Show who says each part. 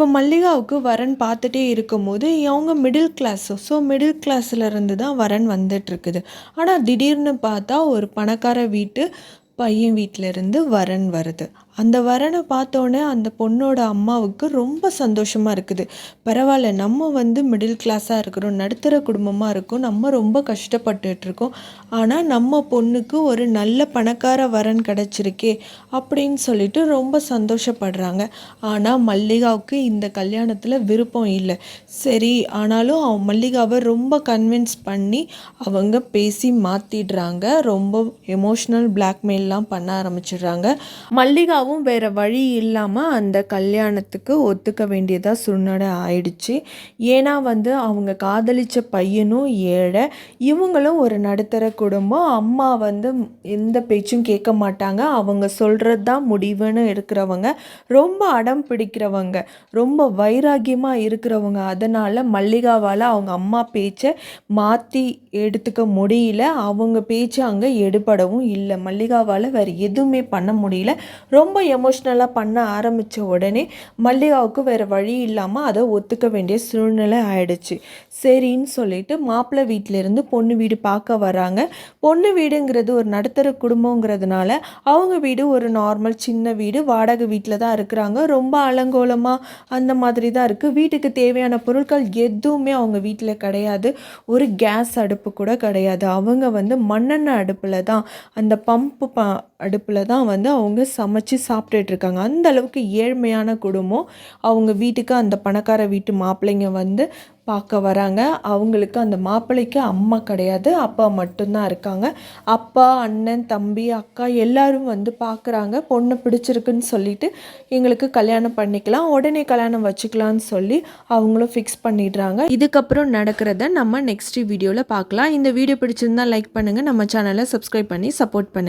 Speaker 1: இப்போ மல்லிகாவுக்கு வரன் பார்த்துட்டே இருக்கும்போது அவங்க மிடில் கிளாஸ் ஸோ மிடில் கிளாஸில் இருந்து தான் வரன் வந்துட்டுருக்குது. ஆனால் திடீர்னு பார்த்தா ஒரு பணக்கார வீட்டு பையன் வீட்டிலேருந்து வரன் வருது. அந்த வரனை பார்த்தோன்னே அந்த பொண்ணோட அம்மாவுக்கு ரொம்ப சந்தோஷமாக இருக்குது. பரவாயில்ல நம்ம வந்து மிடில் கிளாஸாக இருக்கிறோம் நடுத்தர குடும்பமாக இருக்கோம் நம்ம ரொம்ப கஷ்டப்பட்டுட்ருக்கோம் ஆனால் நம்ம பொண்ணுக்கு ஒரு நல்ல பணக்கார வரன் கிடச்சிருக்கே அப்படின்னு சொல்லிட்டு ரொம்ப சந்தோஷப்படுறாங்க. ஆனால் மல்லிகாவுக்கு இந்த கல்யாணத்தில் விருப்பம் இல்லை. சரி ஆனாலும் அவன் மல்லிகாவை ரொம்ப கன்வின்ஸ் பண்ணி அவங்க பேசி மாற்றிடுறாங்க ரொம்ப எமோஷ்னல் பிளாக்மெயிலெலாம் பண்ண ஆரம்பிச்சிடுறாங்க. மல்லிகா மல்லிகாவும் வேறு வழி இல்லாமல் அந்த கல்யாணத்துக்கு ஒத்துக்க வேண்டியதாக சூழ்நிலை ஆயிடுச்சு. ஏன்னா வந்து அவங்க காதலித்த பையனும் ஏழை. இவங்களும் ஒரு நடுத்தர குடும்பம். அம்மா வந்து எந்த பேச்சும் கேட்க மாட்டாங்க. அவங்க சொல்கிறது தான் முடிவுன்னு இருக்கிறவங்க. ரொம்ப அடம் பிடிக்கிறவங்க. ரொம்ப வைராகியமாக இருக்கிறவங்க. அதனால் மல்லிகாவால் அவங்க அம்மா பேச்சை மாற்றி எடுத்துக்க முடியல. அவங்க பேச்சு அங்கே எடுபடவும் இல்லை. மல்லிகாவால் வேறு எதுவுமே பண்ண முடியல. ரொம்ப ரொம்ப எமோஷ்னலாக பண்ண ஆரம்பித்த உடனே மல்லிகாவுக்கு வேறு வழி இல்லாமல் அதை ஒத்துக்க வேண்டிய சூழ்நிலை ஆயிடுச்சு. சரின்னு சொல்லிட்டு மாப்பிள்ளை வீட்டிலேருந்து பொண்ணு வீடு பார்க்க வராங்க. பொண்ணு வீடுங்கிறது ஒரு நடுத்தர குடும்பங்கிறதுனால அவங்க வீடு ஒரு நார்மல் சின்ன வீடு. வாடகை வீட்டில் தான் இருக்கிறாங்க. ரொம்ப அலங்கோலமாக அந்த மாதிரி தான் இருக்குது வீட்டுக்கு தேவையான பொருட்கள் எதுவுமே அவங்க வீட்டில் கிடையாது. ஒரு கேஸ் அடுப்பு கூட கிடையாது. அவங்க வந்து மண்ணெண்ணெய் அடுப்பில் தான் அந்த பம்பு ப அடுப்பில் தான் வந்து அவங்க சமைச்சு சாப்பிட்டுட்டு இருக்காங்க அந்த அளவுக்கு ஏழ்மையான குடும்பம். அவங்க வீட்டுக்கு அந்த பணக்கார வீட்டு மாப்பிள்ளைங்க வந்து பார்க்க வராங்க. அவங்களுக்கு அந்த மாப்பிள்ளைக்கு அம்மா கிடையாது. அப்பா மட்டும்தான் இருக்காங்க. அப்பா அண்ணன் தம்பி அக்கா எல்லாரும் வந்து பார்க்குறாங்க. பொண்ணு பிடிச்சிருக்குன்னு சொல்லிட்டு எங்களுக்கு கல்யாணம் பண்ணிக்கலாம். உடனே கல்யாணம் வச்சுக்கலான்னு சொல்லி அவங்களும் ஃபிக்ஸ் பண்ணிடுறாங்க. இதுக்கப்புறம் நடக்கிறத நம்ம நெக்ஸ்ட் வீடியோவில் பார்க்கலாம். இந்த வீடியோ பிடிச்சிருந்தா லைக் பண்ணுங்கள் நம்ம சேனலை சப்ஸ்கிரைப் பண்ணி சப்போர்ட் பண்ணுங்கள்